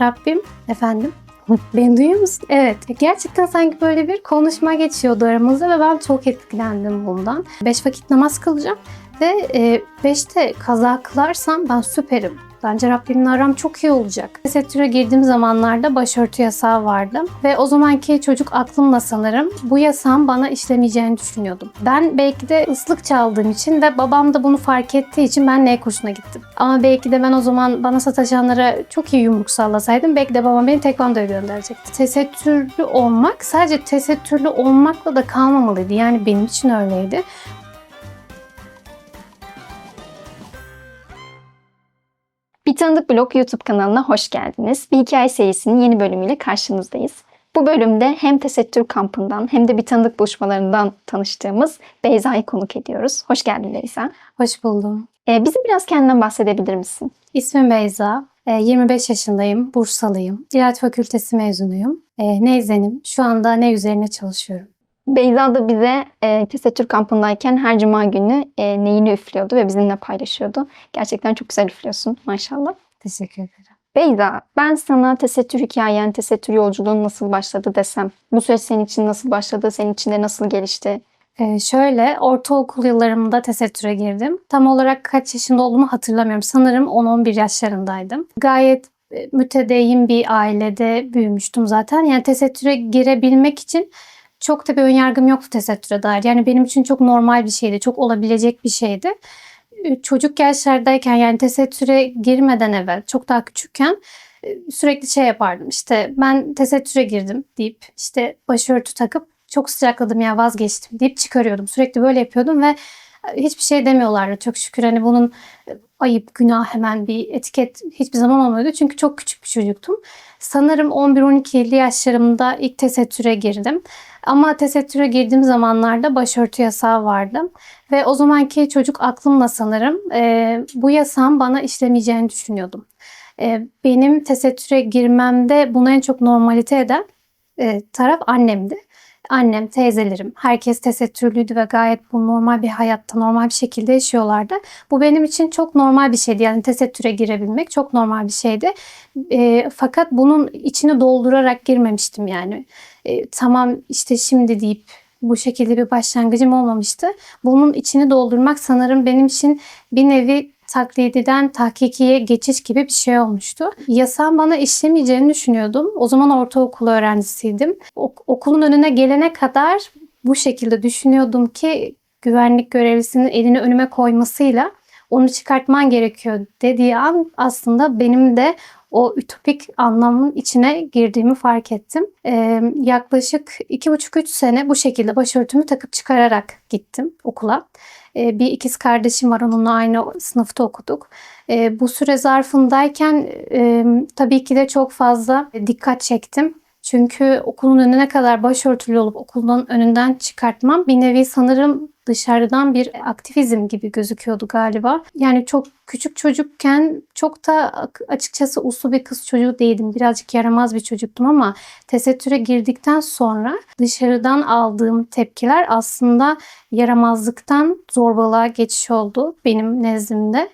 Rabbim efendim Beni duyuyor musun? Evet. Gerçekten sanki böyle bir konuşma geçiyordu aramızda ve ben çok etkilendim bundan. Beş vakit namaz kılacağım ve e, beşte kaza kılarsam ben süperim. Bence Rabbimle aram çok iyi olacak. Tesettüre girdiğim zamanlarda başörtü yasağı vardı. Ve o zamanki çocuk aklımla sanırım bu yasağın bana işlemeyeceğini düşünüyordum. Ben belki de ıslık çaldığım için ve babam da bunu fark ettiği için ben ne kursuna gittim. Ama belki de ben o zaman bana sataşanlara çok iyi yumruk sallasaydım belki de babam beni tekvandoya gönderecekti. Tesettürlü olmak sadece tesettürlü olmakla da kalmamalıydı. Yani benim için öyleydi. Bir Tanıdık Blog YouTube kanalına hoş geldiniz. Bir hikaye serisinin yeni bölümüyle karşınızdayız. Bu bölümde hem tesettür kampından hem de bir tanıdık buluşmalarından tanıştığımız Beyza'yı konuk ediyoruz. Hoş geldin Beyza. Hoş buldum. Ee, bize biraz kendinden bahsedebilir misin? İsmim Beyza. E, 25 yaşındayım. Bursalıyım. İlahi Fakültesi mezunuyum. E, Neyzenim. Şu anda ne üzerine çalışıyorum. Beyza da bize e, tesettür kampındayken her cuma günü e, neyini üflüyordu ve bizimle paylaşıyordu. Gerçekten çok güzel üflüyorsun maşallah. Teşekkür ederim. Beyza, ben sana tesettür hikayen, tesettür yolculuğun nasıl başladı desem, bu süreç senin için nasıl başladı, senin için de nasıl gelişti? Ee, şöyle, ortaokul yıllarımda tesettüre girdim. Tam olarak kaç yaşında olduğumu hatırlamıyorum. Sanırım 10-11 yaşlarındaydım. Gayet e, mütedeyyin bir ailede büyümüştüm zaten. Yani tesettüre girebilmek için çok da bir önyargım yoktu tesettüre dair. Yani benim için çok normal bir şeydi, çok olabilecek bir şeydi. Ee, Çocuk yaşlardayken yani tesettüre girmeden evvel, çok daha küçükken e, sürekli şey yapardım. İşte ben tesettüre girdim deyip işte başörtü takıp çok sıcakladım ya vazgeçtim deyip çıkarıyordum. Sürekli böyle yapıyordum ve hiçbir şey demiyorlardı çok şükür. Hani bunun e, ayıp, günah hemen bir etiket hiçbir zaman olmuyordu. Çünkü çok küçük bir çocuktum. Sanırım 11-12 yaşlarımda ilk tesettüre girdim. Ama tesettüre girdiğim zamanlarda başörtü yasağı vardı. Ve o zamanki çocuk aklımla sanırım e, bu yasağın bana işlemeyeceğini düşünüyordum. E, benim tesettüre girmemde bunu en çok normalite eden e, taraf annemdi. Annem, teyzelerim, herkes tesettürlüydü ve gayet bu normal bir hayatta, normal bir şekilde yaşıyorlardı. Bu benim için çok normal bir şeydi. Yani tesettüre girebilmek çok normal bir şeydi. E, fakat bunun içini doldurarak girmemiştim yani. E, tamam işte şimdi deyip bu şekilde bir başlangıcım olmamıştı. Bunun içini doldurmak sanırım benim için bir nevi taklididen tahkikiye geçiş gibi bir şey olmuştu. Yasağın bana işlemeyeceğini düşünüyordum. O zaman ortaokul öğrencisiydim. Ok- okulun önüne gelene kadar bu şekilde düşünüyordum ki güvenlik görevlisinin elini önüme koymasıyla onu çıkartman gerekiyor dediği an aslında benim de o ütopik anlamın içine girdiğimi fark ettim. Ee, yaklaşık iki buçuk üç sene bu şekilde başörtümü takıp çıkararak gittim okula. Ee, bir ikiz kardeşim var onunla aynı sınıfta okuduk. Ee, bu süre zarfındayken e, tabii ki de çok fazla dikkat çektim. Çünkü okulun önüne kadar başörtülü olup okulun önünden çıkartmam bir nevi sanırım dışarıdan bir aktivizm gibi gözüküyordu galiba. Yani çok küçük çocukken çok da açıkçası uslu bir kız çocuğu değildim. Birazcık yaramaz bir çocuktum ama tesettüre girdikten sonra dışarıdan aldığım tepkiler aslında yaramazlıktan zorbalığa geçiş oldu benim nezdimde.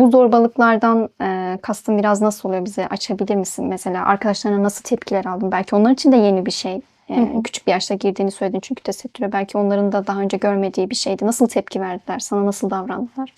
Bu zorbalıklardan e, kastın biraz nasıl oluyor bize açabilir misin? Mesela arkadaşlarına nasıl tepkiler aldın? Belki onlar için de yeni bir şey. E, Hı. Küçük bir yaşta girdiğini söyledin çünkü tesettüre belki onların da daha önce görmediği bir şeydi. Nasıl tepki verdiler? Sana nasıl davrandılar?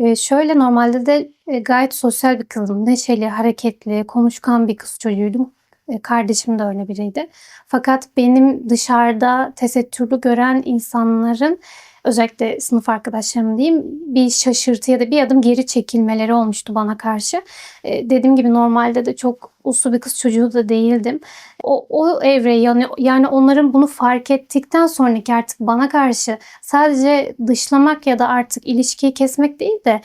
Ee, şöyle normalde de e, gayet sosyal bir kızım. Neşeli, hareketli, konuşkan bir kız çocuğuydum. E, kardeşim de öyle biriydi. Fakat benim dışarıda tesettürlü gören insanların özellikle sınıf arkadaşlarım diyeyim bir şaşırtı ya da bir adım geri çekilmeleri olmuştu bana karşı. E, dediğim gibi normalde de çok uslu bir kız çocuğu da değildim. O, o evre yani, yani onların bunu fark ettikten sonraki artık bana karşı sadece dışlamak ya da artık ilişkiyi kesmek değil de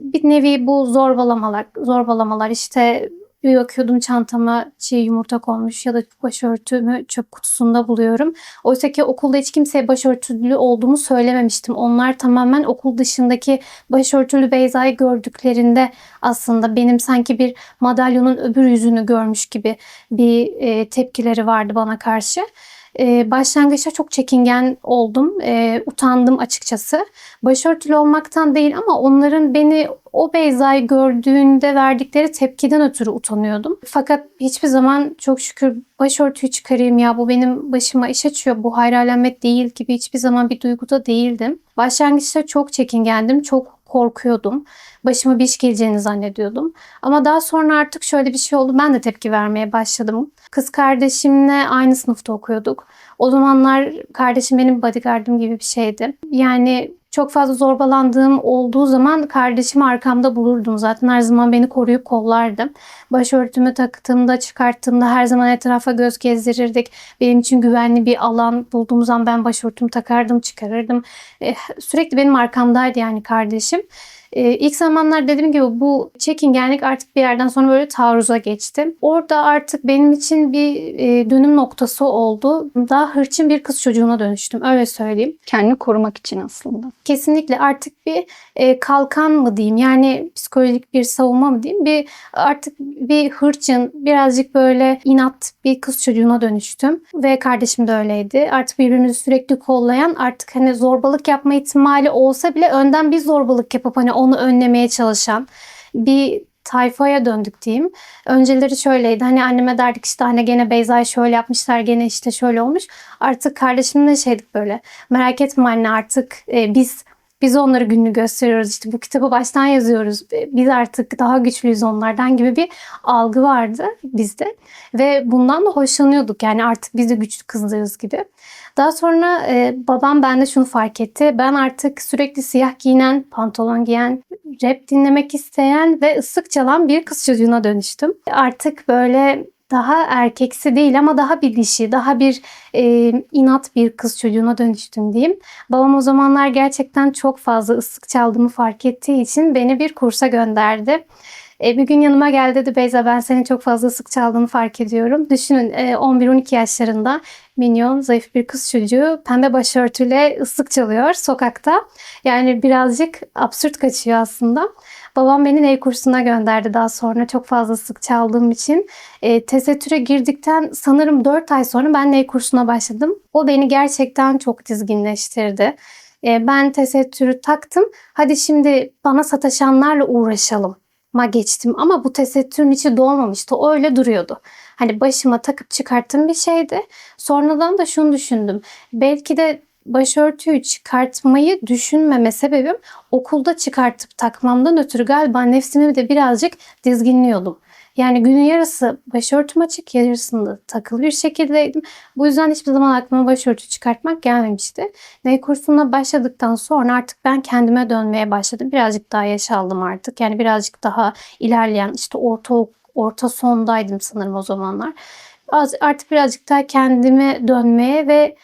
bir nevi bu zorbalamalar, zorbalamalar işte bir bakıyordum çantama çiğ yumurta konmuş ya da başörtümü çöp kutusunda buluyorum. Oysa ki okulda hiç kimseye başörtülü olduğumu söylememiştim. Onlar tamamen okul dışındaki başörtülü Beyza'yı gördüklerinde aslında benim sanki bir madalyonun öbür yüzünü görmüş gibi bir e, tepkileri vardı bana karşı. E, başlangıçta çok çekingen oldum. E, utandım açıkçası. Başörtülü olmaktan değil ama onların beni o Beyza'yı gördüğünde verdikleri tepkiden ötürü utanıyordum. Fakat hiçbir zaman çok şükür başörtüyü çıkarayım ya bu benim başıma iş açıyor bu hayır alamet değil gibi hiçbir zaman bir duyguda değildim. Başlangıçta çok çekingendim, çok korkuyordum. Başıma bir iş geleceğini zannediyordum. Ama daha sonra artık şöyle bir şey oldu. Ben de tepki vermeye başladım. Kız kardeşimle aynı sınıfta okuyorduk. O zamanlar kardeşim benim bodyguardım gibi bir şeydi. Yani çok fazla zorbalandığım olduğu zaman kardeşimi arkamda bulurdum. Zaten her zaman beni koruyup kollardı. Başörtümü taktığımda, çıkarttığımda her zaman etrafa göz gezdirirdik. Benim için güvenli bir alan bulduğum zaman ben başörtümü takardım, çıkarırdım. Eh, Sürekli benim arkamdaydı yani kardeşim. Ee, ilk zamanlar dediğim gibi bu çekingenlik artık bir yerden sonra böyle taarruza geçti. Orada artık benim için bir e, dönüm noktası oldu. Daha hırçın bir kız çocuğuna dönüştüm öyle söyleyeyim. Kendini korumak için aslında. Kesinlikle artık bir e, kalkan mı diyeyim yani psikolojik bir savunma mı diyeyim bir artık bir hırçın birazcık böyle inat bir kız çocuğuna dönüştüm ve kardeşim de öyleydi. Artık birbirimizi sürekli kollayan artık hani zorbalık yapma ihtimali olsa bile önden bir zorbalık yapıp hani onu önlemeye çalışan bir tayfaya döndük diyeyim. Önceleri şöyleydi. Hani anneme derdik işte anne gene Beyza'yı şöyle yapmışlar gene işte şöyle olmuş. Artık kardeşimle şeydik böyle. Merak etme anne artık e, biz biz onları gününü gösteriyoruz. İşte bu kitabı baştan yazıyoruz. E, Biz artık daha güçlüyüz onlardan gibi bir algı vardı bizde. Ve bundan da hoşlanıyorduk. Yani artık biz de güçlü kızlarız gibi. Daha sonra e, babam bende şunu fark etti. Ben artık sürekli siyah giyinen, pantolon giyen, rap dinlemek isteyen ve ıslık çalan bir kız çocuğuna dönüştüm. Artık böyle daha erkeksi değil ama daha bir dişi, daha bir e, inat bir kız çocuğuna dönüştüm diyeyim. Babam o zamanlar gerçekten çok fazla ıslık çaldığımı fark ettiği için beni bir kursa gönderdi. E, bir gün yanıma geldi dedi Beyza ben senin çok fazla ıslık çaldığını fark ediyorum. Düşünün e, 11-12 yaşlarında minyon, zayıf bir kız çocuğu pembe başörtüyle ıslık çalıyor sokakta. Yani birazcık absürt kaçıyor aslında. Babam beni ney kursuna gönderdi daha sonra çok fazla sık çaldığım için. E, tesettüre girdikten sanırım 4 ay sonra ben ney kursuna başladım. O beni gerçekten çok dizginleştirdi. E, ben tesettürü taktım. Hadi şimdi bana sataşanlarla uğraşalım ma geçtim ama bu tesettürün içi dolmamıştı. O öyle duruyordu. Hani başıma takıp çıkarttığım bir şeydi. Sonradan da şunu düşündüm. Belki de başörtüyü çıkartmayı düşünmeme sebebim okulda çıkartıp takmamdan ötürü galiba nefsimi de birazcık dizginliyordum. Yani günün yarısı başörtüm açık, yarısında takılı bir şekildeydim. Bu yüzden hiçbir zaman aklıma başörtü çıkartmak gelmemişti. Ney kursuna başladıktan sonra artık ben kendime dönmeye başladım. Birazcık daha yaş aldım artık. Yani birazcık daha ilerleyen işte orta orta sondaydım sanırım o zamanlar. Artık birazcık daha kendime dönmeye ve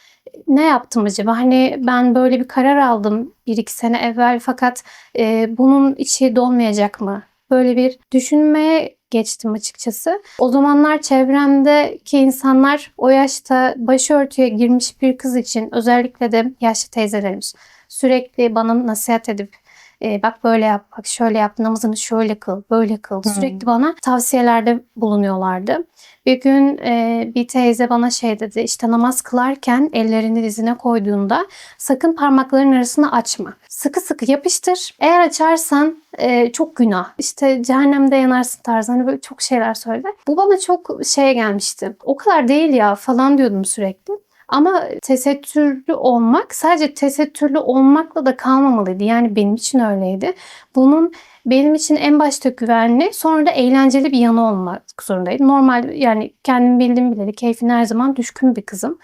ne yaptım acaba? Hani ben böyle bir karar aldım bir iki sene evvel fakat e, bunun içi dolmayacak mı? Böyle bir düşünmeye geçtim açıkçası. O zamanlar çevremdeki insanlar o yaşta başörtüye girmiş bir kız için özellikle de yaşlı teyzelerimiz sürekli bana nasihat edip e, bak böyle yap, bak şöyle yap, namazını şöyle kıl, böyle kıl. Sürekli bana tavsiyelerde bulunuyorlardı. Bir gün e, bir teyze bana şey dedi, işte namaz kılarken ellerini dizine koyduğunda sakın parmakların arasını açma. Sıkı sıkı yapıştır. Eğer açarsan e, çok günah. İşte cehennemde yanarsın tarzı. Hani böyle çok şeyler söyledi. Bu bana çok şeye gelmişti. O kadar değil ya falan diyordum sürekli. Ama tesettürlü olmak sadece tesettürlü olmakla da kalmamalıydı. Yani benim için öyleydi. Bunun benim için en başta güvenli sonra da eğlenceli bir yanı olmak zorundaydı. Normal yani kendim bildiğim bileli keyfine her zaman düşkün bir kızım.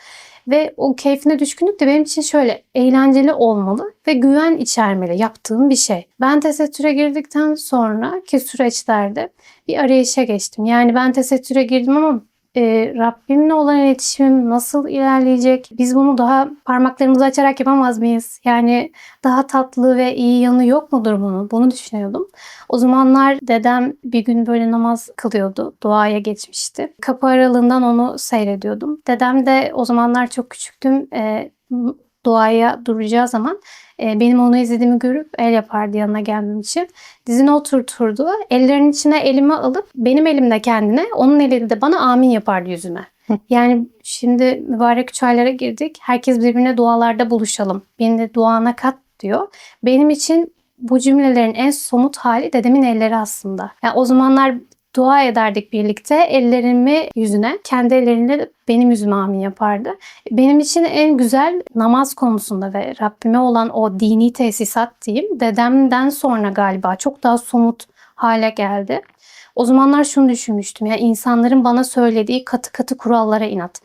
Ve o keyfine düşkünlük de benim için şöyle eğlenceli olmalı ve güven içermeli yaptığım bir şey. Ben tesettüre girdikten sonra ki süreçlerde bir arayışa geçtim. Yani ben tesettüre girdim ama e, Rabbimle olan iletişimim nasıl ilerleyecek? Biz bunu daha parmaklarımızı açarak yapamaz mıyız? Yani daha tatlı ve iyi yanı yok mudur bunun? Bunu düşünüyordum. O zamanlar dedem bir gün böyle namaz kılıyordu. Duaya geçmişti. Kapı aralığından onu seyrediyordum. Dedem de o zamanlar çok küçüktüm. E, duaya duracağı zaman e, benim onu izlediğimi görüp el yapardı yanına gelmem için. Dizine oturturdu. Ellerinin içine elimi alıp benim elimde kendine, onun elinde bana amin yapardı yüzüme. Yani şimdi mübarek üç aylara girdik. Herkes birbirine dualarda buluşalım. Beni de duana kat diyor. Benim için bu cümlelerin en somut hali dedemin elleri aslında. Yani o zamanlar dua ederdik birlikte. Ellerimi yüzüne, kendi elleriyle benim yüzüme amin yapardı. Benim için en güzel namaz konusunda ve Rabbime olan o dini tesisat diyeyim. Dedemden sonra galiba çok daha somut hale geldi. O zamanlar şunu düşünmüştüm. Ya insanların bana söylediği katı katı kurallara inat.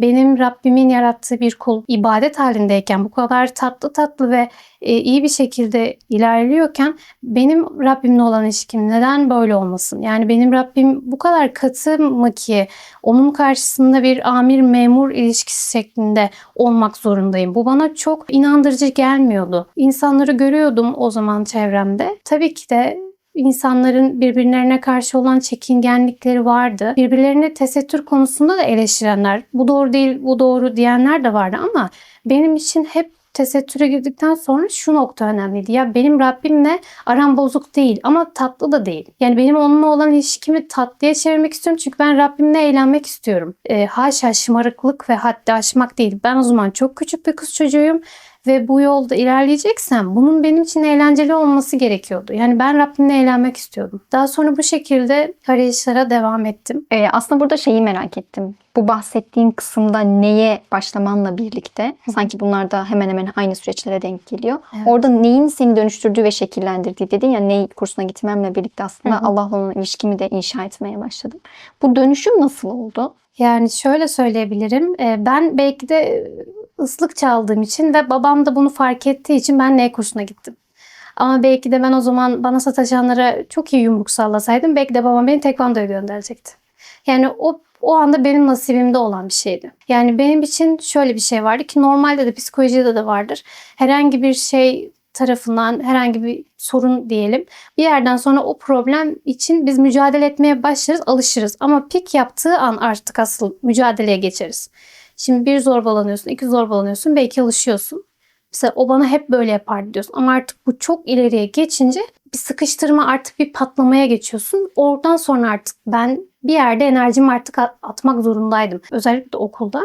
Benim Rabbimin yarattığı bir kul ibadet halindeyken bu kadar tatlı tatlı ve e, iyi bir şekilde ilerliyorken benim Rabbimle olan ilişkim neden böyle olmasın? Yani benim Rabbim bu kadar katı mı ki onun karşısında bir amir memur ilişkisi şeklinde olmak zorundayım. Bu bana çok inandırıcı gelmiyordu. İnsanları görüyordum o zaman çevremde. Tabii ki de insanların birbirlerine karşı olan çekingenlikleri vardı. Birbirlerine tesettür konusunda da eleştirenler, bu doğru değil, bu doğru diyenler de vardı ama benim için hep tesettüre girdikten sonra şu nokta önemliydi. Ya benim Rabbimle aram bozuk değil ama tatlı da değil. Yani benim onunla olan ilişkimi tatlıya çevirmek istiyorum çünkü ben Rabbimle eğlenmek istiyorum. E, haşa şımarıklık ve haddi aşmak değil. Ben o zaman çok küçük bir kız çocuğuyum ve bu yolda ilerleyeceksem bunun benim için eğlenceli olması gerekiyordu. Yani ben Rabbimle eğlenmek istiyordum. Daha sonra bu şekilde arayışlara devam ettim. Ee, aslında burada şeyi merak ettim. Bu bahsettiğin kısımda neye başlamanla birlikte sanki bunlar da hemen hemen aynı süreçlere denk geliyor. Evet. Orada neyin seni dönüştürdüğü ve şekillendirdiği dedin ya ney kursuna gitmemle birlikte aslında. Allah'la olan ilişkimi de inşa etmeye başladım. Bu dönüşüm nasıl oldu? Yani şöyle söyleyebilirim. Ee, Ben belki de ıslık çaldığım için ve babam da bunu fark ettiği için ben ney kursuna gittim. Ama belki de ben o zaman bana sataşanlara çok iyi yumruk sallasaydım belki de babam beni tekvandoya gönderecekti. Yani o o anda benim nasibimde olan bir şeydi. Yani benim için şöyle bir şey vardı ki normalde de psikolojide de vardır. Herhangi bir şey tarafından herhangi bir sorun diyelim. Bir yerden sonra o problem için biz mücadele etmeye başlarız, alışırız. Ama pik yaptığı an artık asıl mücadeleye geçeriz. Şimdi bir zorbalanıyorsun, iki zorbalanıyorsun, belki alışıyorsun. Mesela o bana hep böyle yapardı diyorsun. Ama artık bu çok ileriye geçince bir sıkıştırma artık bir patlamaya geçiyorsun. Oradan sonra artık ben bir yerde enerjimi artık at- atmak zorundaydım. Özellikle okulda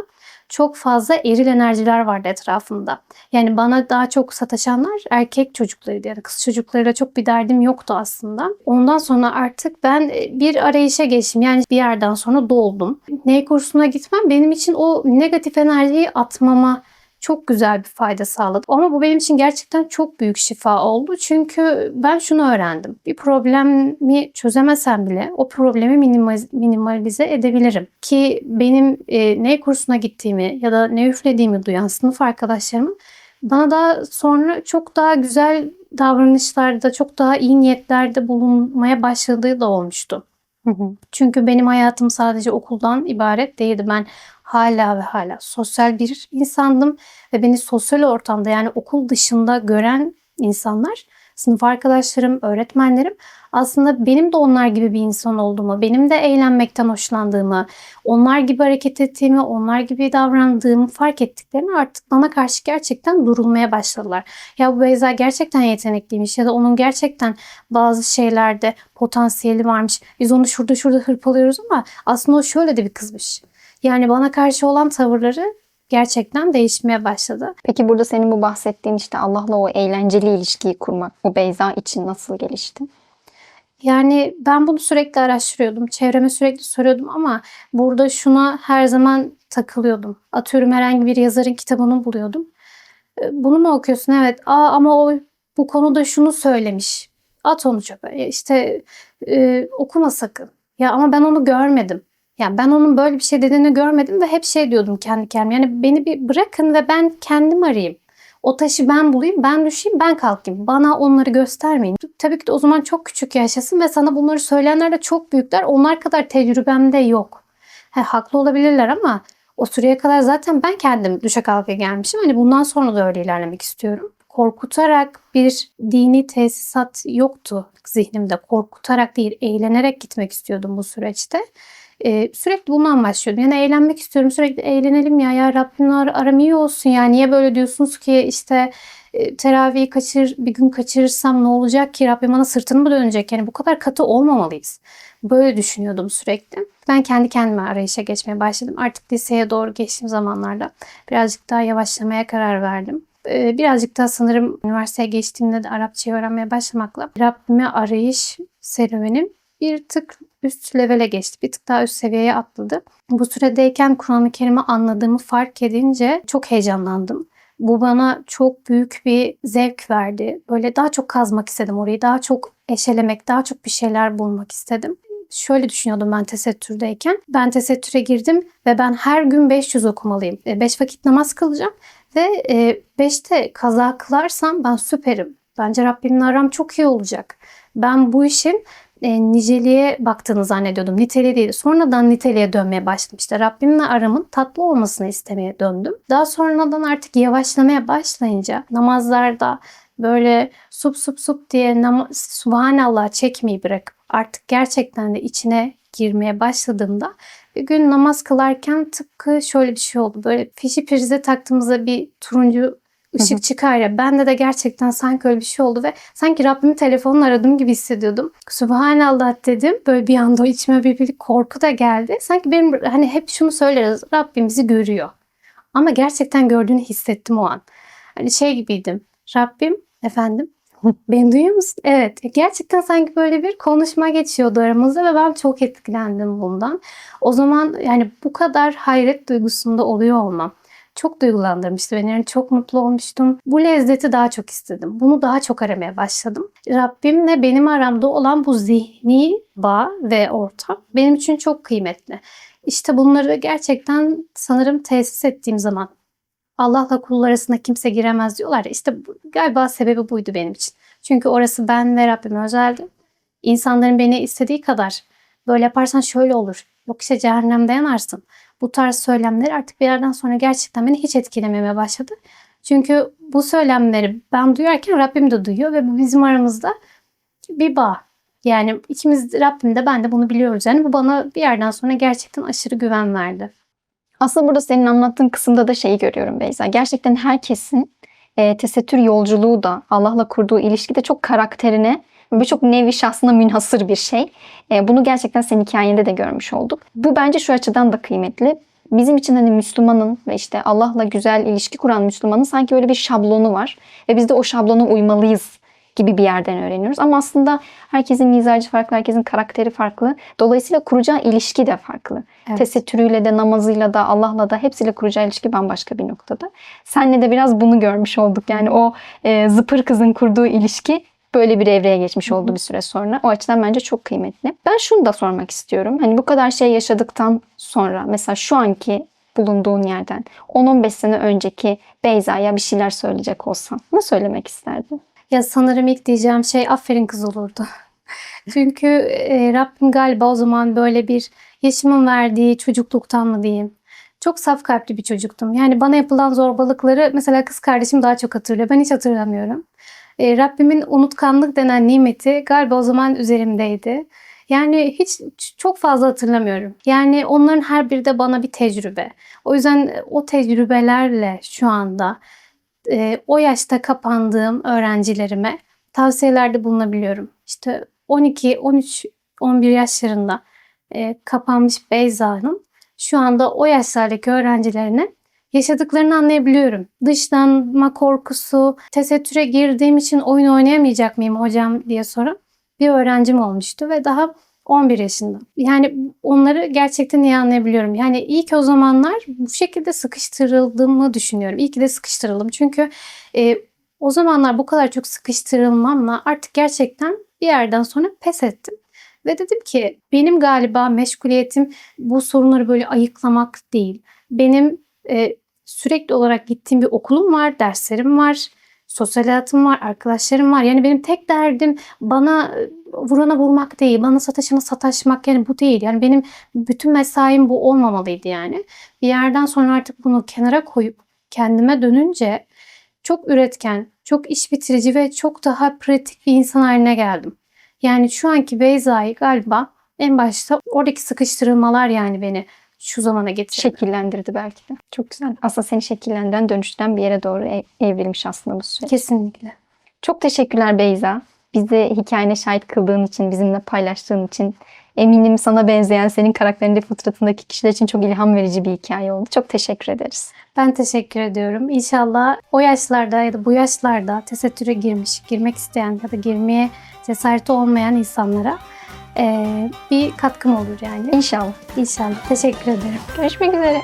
çok fazla eril enerjiler vardı etrafımda. Yani bana daha çok sataşanlar erkek çocuklarıydı. Yani kız çocuklarıyla çok bir derdim yoktu aslında. Ondan sonra artık ben e, bir arayışa geçtim. Yani bir yerden sonra doldum. Ney kursuna gitmem benim için o negatif enerjiyi atmama çok güzel bir fayda sağladı. Ama bu benim için gerçekten çok büyük şifa oldu. Çünkü ben şunu öğrendim. Bir problemi çözemesem bile o problemi minimalize, minimalize edebilirim. Ki benim e, ne kursuna gittiğimi ya da ne üflediğimi duyan sınıf arkadaşlarımın bana daha sonra çok daha güzel davranışlarda, çok daha iyi niyetlerde bulunmaya başladığı da olmuştu. Çünkü benim hayatım sadece okuldan ibaret değildi. Ben hala ve hala sosyal bir insandım ve beni sosyal ortamda yani okul dışında gören insanlar, sınıf arkadaşlarım, öğretmenlerim aslında benim de onlar gibi bir insan olduğumu, benim de eğlenmekten hoşlandığımı, onlar gibi hareket ettiğimi, onlar gibi davrandığımı fark ettiklerini artık bana karşı gerçekten durulmaya başladılar. Ya bu Beyza gerçekten yetenekliymiş ya da onun gerçekten bazı şeylerde potansiyeli varmış. Biz onu şurada şurada hırpalıyoruz ama aslında o şöyle de bir kızmış. Yani bana karşı olan tavırları gerçekten değişmeye başladı. Peki burada senin bu bahsettiğin işte Allah'la o eğlenceli ilişkiyi kurmak bu Beyza için nasıl gelişti? Yani ben bunu sürekli araştırıyordum. Çevreme sürekli soruyordum ama burada şuna her zaman takılıyordum. Atıyorum herhangi bir yazarın kitabını buluyordum. E, Bunu mu okuyorsun? Evet. Aa ama o bu konuda şunu söylemiş. At onu çöpe. Ya işte e, okuma sakın. Ya ama ben onu görmedim. Yani ben onun böyle bir şey dediğini görmedim ve hep şey diyordum kendi kendime. Yani beni bir bırakın ve ben kendim arayayım. O taşı ben bulayım, ben düşeyim, ben kalkayım. Bana onları göstermeyin. Tabii ki de o zaman çok küçük yaşasın ve sana bunları söyleyenler de çok büyükler. Onlar kadar tecrübemde yok. He, haklı olabilirler ama o süreye kadar zaten ben kendim düşe kalka gelmişim. Hani bundan sonra da öyle ilerlemek istiyorum. Korkutarak bir dini tesisat yoktu zihnimde. Korkutarak değil, eğlenerek gitmek istiyordum bu süreçte. Ee, sürekli bundan başlıyordum. Yani eğlenmek istiyorum. Sürekli eğlenelim ya. Ya Rabbimle ar- aram iyi olsun ya. Niye böyle diyorsunuz ki işte e, teravihi kaçır, bir gün kaçırırsam ne olacak ki Rabbim bana sırtını mı dönecek? Yani bu kadar katı olmamalıyız. Böyle düşünüyordum sürekli. Ben kendi kendime arayışa geçmeye başladım. Artık liseye doğru geçtiğim zamanlarda birazcık daha yavaşlamaya karar verdim. Birazcık daha sanırım üniversiteye geçtiğimde de Arapçayı öğrenmeye başlamakla Rabbime arayış serüvenim bir tık üst levele geçti. Bir tık daha üst seviyeye atladı. Bu süredeyken Kur'an-ı Kerim'i anladığımı fark edince çok heyecanlandım. Bu bana çok büyük bir zevk verdi. Böyle daha çok kazmak istedim orayı. Daha çok eşelemek, daha çok bir şeyler bulmak istedim. Şöyle düşünüyordum ben tesettürdeyken. Ben tesettüre girdim ve ben her gün 500 okumalıyım. 5 vakit namaz kılacağım ve 5'te kaza kılarsam ben süperim. Bence Rabbimle aram çok iyi olacak. Ben bu işin e, niceliğe baktığını zannediyordum. Niteliğe değil. Sonradan niteliğe dönmeye başladım. İşte Rabbimle aramın tatlı olmasını istemeye döndüm. Daha sonradan artık yavaşlamaya başlayınca namazlarda böyle sup sup sup diye Subhanallah çekmeyi bırakıp artık gerçekten de içine girmeye başladığımda bir gün namaz kılarken tıpkı şöyle bir şey oldu. Böyle fişi prize taktığımızda bir turuncu ışık çıkar ya. Bende de gerçekten sanki öyle bir şey oldu ve sanki Rabbimi telefonla aradığım gibi hissediyordum. Subhanallah dedim. Böyle bir anda o içime bir, bir korku da geldi. Sanki benim hani hep şunu söyleriz. Rabbim bizi görüyor. Ama gerçekten gördüğünü hissettim o an. Hani şey gibiydim. Rabbim efendim Beni duyuyor musun? Evet. Gerçekten sanki böyle bir konuşma geçiyordu aramızda ve ben çok etkilendim bundan. O zaman yani bu kadar hayret duygusunda oluyor olmam çok duygulandırmıştı beni. Yani çok mutlu olmuştum. Bu lezzeti daha çok istedim. Bunu daha çok aramaya başladım. Rabbimle benim aramda olan bu zihni bağ ve ortam benim için çok kıymetli. İşte bunları gerçekten sanırım tesis ettiğim zaman Allah'la kul arasında kimse giremez diyorlar ya. İşte galiba sebebi buydu benim için. Çünkü orası ben ve Rabbim özeldi. İnsanların beni istediği kadar böyle yaparsan şöyle olur. Yok işte cehennemde yanarsın. Bu tarz söylemler artık bir yerden sonra gerçekten beni hiç etkilememeye başladı. Çünkü bu söylemleri ben duyarken Rabbim de duyuyor ve bu bizim aramızda bir bağ. Yani ikimiz Rabbim de ben de bunu biliyoruz. Yani bu bana bir yerden sonra gerçekten aşırı güven verdi. Aslında burada senin anlattığın kısımda da şeyi görüyorum Beyza. Gerçekten herkesin e, tesettür yolculuğu da Allah'la kurduğu ilişki de çok karakterine ve çok nevi şahsına münhasır bir şey. E, bunu gerçekten senin hikayende de görmüş olduk. Bu bence şu açıdan da kıymetli. Bizim için hani Müslümanın ve işte Allah'la güzel ilişki kuran Müslümanın sanki böyle bir şablonu var. Ve biz de o şablona uymalıyız gibi bir yerden öğreniyoruz. Ama aslında herkesin mizacı farklı, herkesin karakteri farklı. Dolayısıyla kuracağı ilişki de farklı. Evet. Tesettürüyle de, namazıyla da, Allah'la da hepsiyle kuracağı ilişki bambaşka bir noktada. Senle de biraz bunu görmüş olduk. Yani o e, zıpır kızın kurduğu ilişki böyle bir evreye geçmiş oldu bir süre sonra. O açıdan bence çok kıymetli. Ben şunu da sormak istiyorum. Hani bu kadar şey yaşadıktan sonra mesela şu anki bulunduğun yerden 10-15 sene önceki Beyza'ya bir şeyler söyleyecek olsan ne söylemek isterdin? Ya sanırım ilk diyeceğim şey aferin kız olurdu. Çünkü e, Rabbim galiba o zaman böyle bir yaşımın verdiği çocukluktan mı diyeyim. Çok saf kalpli bir çocuktum. Yani bana yapılan zorbalıkları mesela kız kardeşim daha çok hatırlıyor. Ben hiç hatırlamıyorum. E, Rabbimin unutkanlık denen nimeti galiba o zaman üzerimdeydi. Yani hiç çok fazla hatırlamıyorum. Yani onların her biri de bana bir tecrübe. O yüzden o tecrübelerle şu anda e, o yaşta kapandığım öğrencilerime tavsiyelerde bulunabiliyorum. İşte 12, 13, 11 yaşlarında e, kapanmış Beyza'nın şu anda o yaşlardaki öğrencilerine yaşadıklarını anlayabiliyorum. Dışlanma korkusu, tesettüre girdiğim için oyun oynayamayacak mıyım hocam diye soran bir öğrencim olmuştu ve daha 11 yaşında. Yani onları gerçekten iyi anlayabiliyorum. Yani iyi ki o zamanlar bu şekilde sıkıştırıldığımı düşünüyorum. İyi ki de sıkıştırıldım. Çünkü e, o zamanlar bu kadar çok sıkıştırılmamla artık gerçekten bir yerden sonra pes ettim. Ve dedim ki benim galiba meşguliyetim bu sorunları böyle ayıklamak değil. Benim e, sürekli olarak gittiğim bir okulum var, derslerim var, sosyal hayatım var, arkadaşlarım var. Yani benim tek derdim bana e, vurana vurmak değil, bana sataşana sataşmak yani bu değil. Yani benim bütün mesaim bu olmamalıydı yani. Bir yerden sonra artık bunu kenara koyup kendime dönünce çok üretken, çok iş bitirici ve çok daha pratik bir insan haline geldim. Yani şu anki Beyza'yı galiba en başta oradaki sıkıştırılmalar yani beni şu zamana getirdi. Şekillendirdi belki de. Çok güzel. Aslında seni şekillendiren, dönüştüren bir yere doğru ev- evrilmiş aslında bu süreç. Kesinlikle. Çok teşekkürler Beyza. Bizi hikayene şahit kıldığın için, bizimle paylaştığın için. Eminim sana benzeyen, senin karakterinde fıtratındaki kişiler için çok ilham verici bir hikaye oldu. Çok teşekkür ederiz. Ben teşekkür ediyorum. İnşallah o yaşlarda ya da bu yaşlarda tesettüre girmiş, girmek isteyen ya da girmeye cesareti olmayan insanlara bir katkım olur yani. İnşallah. İnşallah. Teşekkür ederim. Görüşmek üzere.